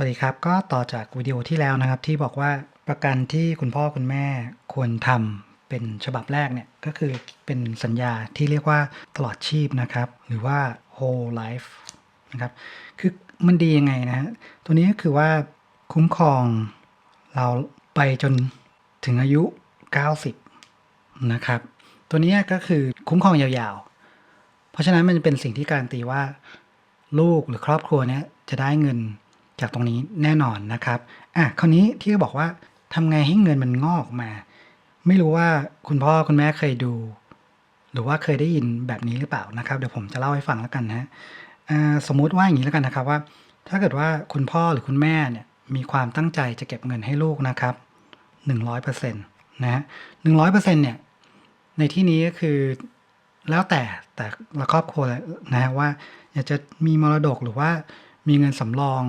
สวัสดีครับ ก็ต่อจากวิดีโอที่แล้วนะครับ ที่บอกว่าประกันที่คุณพ่อคุณแม่ควรทำเป็นฉบับแรกเนี่ยก็คือเป็นสัญญาที่เรียกว่าตลอดชีพนะครับ หรือว่า whole life นะครับคือมันดียังไงนะฮะตัวนี้ก็คือว่าคุ้มครองเราไปจนถึงอายุ 90 นะครับ ตัวนี้ก็คือคุ้มครองยาวๆ เพราะฉะนั้นมันจะเป็นสิ่งที่การันตีว่า ลูกหรือครอบครัวเนี้ยจะได้เงิน จากตรงนี้แน่นอนนะครับอะคราวนี้ที่บอกว่าทำไงให้เงินมันงอกมา ไม่รู้ว่าคุณพ่อคุณแม่เคยดู หรือว่าเคยได้ยินแบบนี้หรือเปล่านะครับ เดี๋ยวผมจะเล่าให้ฟังแล้วกันนะสมมุติว่าอย่างนี้แล้วกันนะครับว่า ถ้าเกิดว่าคุณพ่อหรือคุณแม่เนี่ยมีความตั้งใจจะเก็บเงินให้ลูกนะครับหนึ่งร้อยเปอร์เซ็นต์นะฮะหนึ่งร้อยเปอร์เซ็นต์เนี่ย ในที่นี้ก็คือแล้วแต่แต่ละครอบครัวนะฮะว่าอยากจะมีมรดกหรือว่ามีเงินสำรอง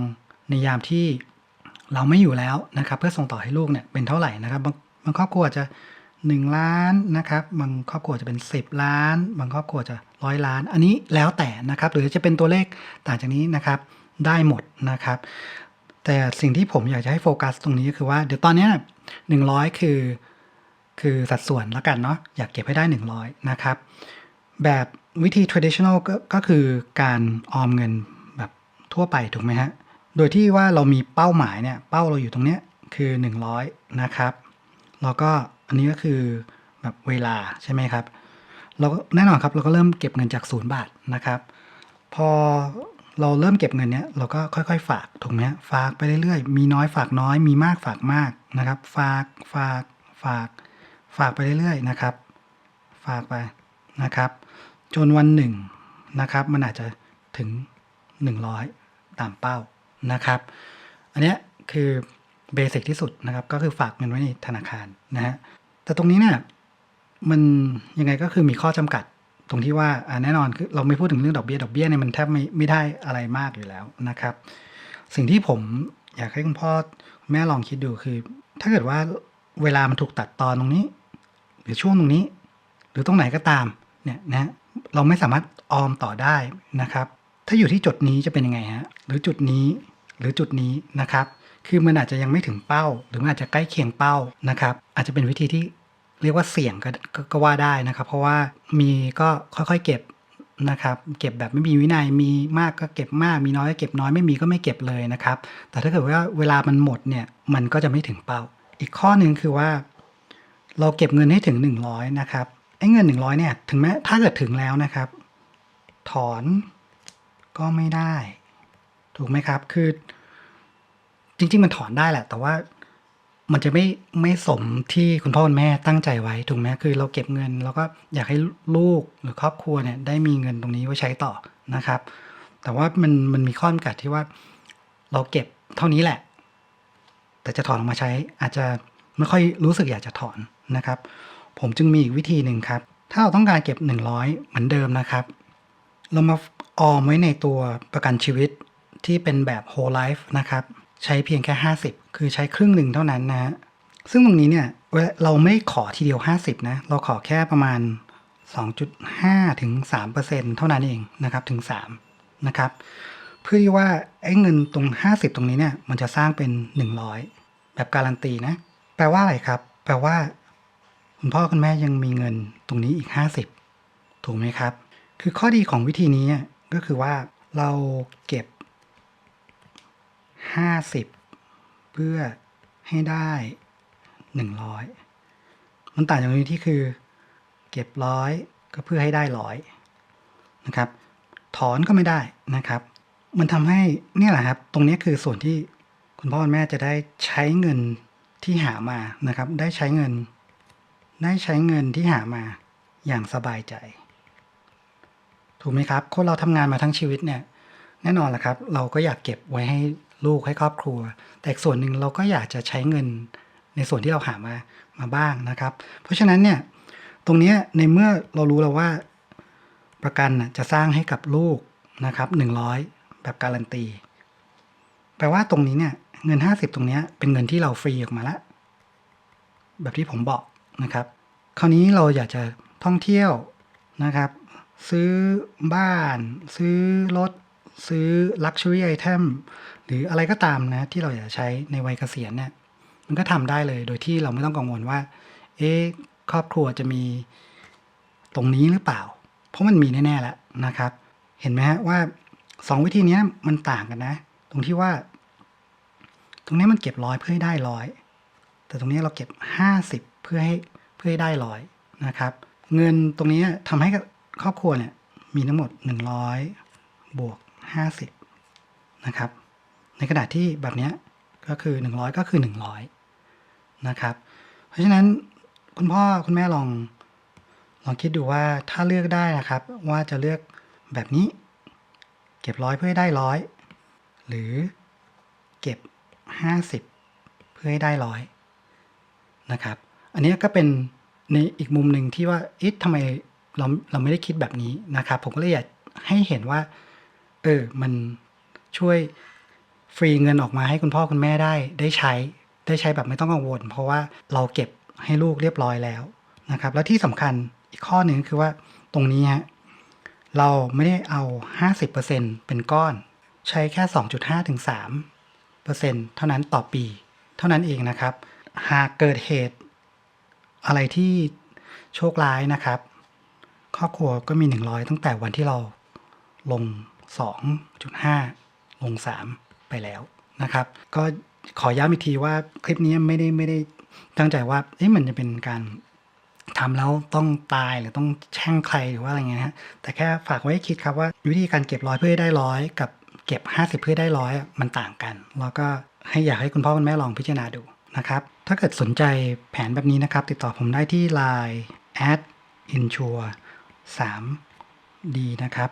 ในยามที่เราไม่อยู่แล้วนะครับ เพื่อส่งต่อให้ลูกเนี่ยเป็นเท่าไหร่นะครับ บางครอบครัวจะ 1 ล้านนะครับ บางครอบครัวจะเป็น 10 ล้าน บางครอบครัวจะร้อยล้าน อันนี้แล้วแต่นะครับ หรือจะเป็นตัวเลขต่างจากนี้นะครับได้หมดนะครับ แต่สิ่งที่ผมอยากจะให้โฟกัสตรงนี้ก็คือว่าเดี๋ยวตอนนี้หนึ่งร้อยคือ คือสัดส่วนแล้วกันเนาะอยากเก็บให้ได้ 100 นะครับ แบบวิธี traditional ก็ก็คือการออมเงินแบบทั่วไปถูกไหมฮะ โดยที่ว่าเรามีเป้าหมายเนี่ย เป้าเราอยู่ตรงเนี้ยคือ 100 นะครับ แล้วก็อันนี้ก็คือแบบเวลาใช่ไหมครับ เราแน่นอนครับเราก็เริ่มเก็บเงินจากศูนย์บาทนะครับ พอเราเริ่มเก็บเงินเนี้ยเราก็ค่อยๆ ฝากถูกไหมฝากไปเรื่อยๆ มีน้อยฝากน้อย มีมากฝากมากนะครับ ฝากฝากฝากฝากไปเรื่อยๆนะครับ ฝากไปนะครับ จนวันหนึ่งนะครับ มันอาจจะถึง 100 ตามเป้า นะครับ อันนี้คือเบสิกที่สุดนะครับ ก็คือฝากเงินไว้ในธนาคารนะฮะแต่ตรงนี้เนี่ยมันยังไงก็คือมีข้อจำกัดตรงที่ว่าอ่าแน่นอนคือเราไม่พูดถึงเรื่องดอกเบี้ยดอกเบี้ยเนี่ยมันแทบไม่ไม่ได้อะไรมากอยู่แล้วนะครับ สิ่งที่ผมอยากให้คุณพ่อคุณแม่ลองคิดดูคือ ถ้าเกิดว่าเวลามันถูกตัดตอนตรงนี้ หรือช่วงตรงนี้ หรือตรงไหนก็ตามเนี่ยนะเราไม่สามารถออมต่อได้นะครับ ถ้าอยู่ที่จุดนี้จะเป็นยังไงฮะ หรือจุดนี้หรือจุดนี้นะครับ คือมันอาจจะยังไม่ถึงเป้า หรือมันอาจจะใกล้เคียงเป้านะครับ อาจจะเป็นวิธีที่เรียกว่าเสี่ยงก็ก็ก็ว่าได้นะครับ เพราะว่ามีก็ค่อยๆเก็บนะครับ เก็บแบบไม่มีวินัยมีมากก็เก็บมาก มีน้อยก็เก็บน้อยไม่มีก็ไม่เก็บเลยนะครับ แต่ถ้าเกิดว่าเวลามันหมดเนี่ยมันก็จะไม่ถึงเป้า อีกข้อหนึ่งคือว่า เราเก็บเงินให้ถึง 100 นะครับไอ้เงิน 100เนี่ยถึงแม้ถ้าเกิดถึงแล้วนะครับ ถอนก็ไม่ได้ ถูกไหมครับ คือ จริง ๆ มันถอนได้แหละ แต่ว่ามันจะไม่ไม่สมที่คุณพ่อคุณแม่ตั้งใจไว้ถูกไหมคือเราเก็บเงิน แล้วก็อยากให้ลูกหรือครอบครัวเนี่ย ได้มีเงินตรงนี้ไว้ใช้ต่อนะครับ แต่ว่ามันมันมีข้อจำกัดที่ว่า เราเก็บเท่านี้แหละ แต่จะถอนออกมาใช้ อาจจะไม่ค่อยรู้สึกอยากจะถอนนะครับ ผมจึงมีอีกวิธีหนึ่งครับ ถ้าเราต้องการเก็บ 100 เหมือนเดิมนะครับ เรามาออมไว้ในตัวประกันชีวิต ที่เป็นแบบ whole life นะครับ ใช้เพียงแค่ 50 คือใช้ครึ่งหนึ่งเท่านั้นนะฮะซึ่งตรงนี้เนี่ยเราไม่ขอทีเดียว 50 นะ เราขอแค่ประมาณ 2.5 ถึง 3%เท่านั้นเองนะครับถึง 3 นะครับ เพื่อที่ว่าไอ้เงินตรง 50 ตรงนี้เนี่ยมันจะสร้างเป็น 100 แบบการันตีนะ แปลว่าอะไรครับ แปลว่า คุณพ่อคุณแม่ยังมีเงินตรงนี้อีก 50 ถูกไหมครับ คือข้อดีของวิธีนี้ก็คือว่าเราเก็บ 50 เพื่อให้ได้ 100 มันต่างจากนี้ที่คือเก็บร้อยก็เพื่อให้ได้ร้อยนะครับ ถอนก็ไม่ได้นะครับ มันทำให้เนี่ยแหละครับ ตรงนี้คือส่วนที่คุณพ่อคุณแม่จะได้ใช้เงินที่หามานะครับ ได้ใช้เงิน ได้ใช้เงินที่หามาอย่างสบายใจ ถูกไหมครับ คนเราทำงานมาทั้งชีวิตเนี่ย แน่นอนแหละครับ เราก็อยากเก็บไว้ให้ ลูกให้ครอบครัว แต่อีกส่วนหนึ่งเราก็อยากจะใช้เงินในส่วนที่เราหามามาบ้างนะครับ เพราะฉะนั้นเนี่ยตรงนี้ในเมื่อเรารู้แล้วว่า ประกันจะสร้างให้กับลูกนะครับหนึ่งร้อยแบบการันตี แปลว่าตรงนี้เนี่ยเงินห้าสิบตรงนี้เป็นเงินที่เราฟรีออกมาแล้วแบบที่ผมบอกนะครับ คราวนี้เราอยากจะท่องเที่ยวนะครับ ซื้อบ้าน ซื้อรถ ซื้อ Luxury Item หรืออะไรก็ตามนะที่เราอยากจะใช้ในวัยเกษียณเนี่ยมันก็ทำได้เลยโดยที่เราไม่ต้องกังวลว่า เอ๊ะครอบครัวจะมีตรงนี้หรือเปล่า เพราะมันมีแน่ๆแล้วนะครับ เห็นไหมฮะว่าสองวิธีนี้มันต่างกันนะ ตรงที่ว่า ตรงนี้มันเก็บร้อยเพื่อให้ได้ร้อยแต่ตรงนี้เราเก็บห้าสิบเพื่อให้เพื่อให้ได้ร้อยนะครับ เงินตรงนี้ทำให้ครอบครัวเนี่ยมีทั้งหมดหนึ่งร้อยบวก ห้าสิบนะครับ ในขณะที่แบบนี้ก็คือหนึ่งร้อยก็คือหนึ่งร้อยนะครับ เพราะฉะนั้นคุณพ่อคุณแม่ลองลองคิดดูว่าถ้าเลือกได้นะครับ ว่าจะเลือกแบบนี้ เก็บร้อยเพื่อให้ได้ร้อยหรือเก็บห้าสิบเพื่อให้ได้ร้อยนะครับ อันนี้ก็เป็นในอีกมุมหนึ่งที่ว่าเอ๊ะทำไมเราเราไม่ได้คิดแบบนี้นะครับ ผมก็เลยอยากให้เห็นว่า เออ มันช่วยฟรีเงินออกมาให้คุณพ่อคุณแม่ได้ ได้ใช้ ได้ใช้แบบไม่ต้องกังวล เพราะว่าเราเก็บให้ลูกเรียบร้อยแล้วนะครับ แล้วที่สำคัญอีกข้อหนึ่งคือว่าตรงนี้ฮะเราไม่ได้เอา 50%เป็นก้อน ใช้แค่ 2.5ถึง3เปอร์เซ็นต์เท่านั้นต่อปี เท่านั้นเองนะครับ หากเกิดเหตุ อะไรที่โชคร้ายนะครับ ครอบครัวก็มี 100 ตั้งแต่วันที่เราลง 2.5 ลง 3 ไปแล้วนะครับ ก็ขอย้ำอีกทีว่าคลิปนี้ไม่ได้ไม่ได้ตั้งใจว่าเอ๊ะมันจะเป็นการทำแล้วต้องตายหรือต้องแช่งใครหรือว่าอะไรเงี้ยฮะแต่แค่ฝากไว้คิดครับว่าวิธีการเก็บร้อยเพื่อได้ร้อยกับเก็บ 50 เพื่อได้ร้อยมันต่างกัน แล้วก็ให้อยากให้คุณพ่อคุณแม่ลองพิจารณาดูนะครับถ้าเกิดสนใจแผนแบบนี้นะครับ ติดต่อผมได้ที่ Line at insure 3 D นะครับ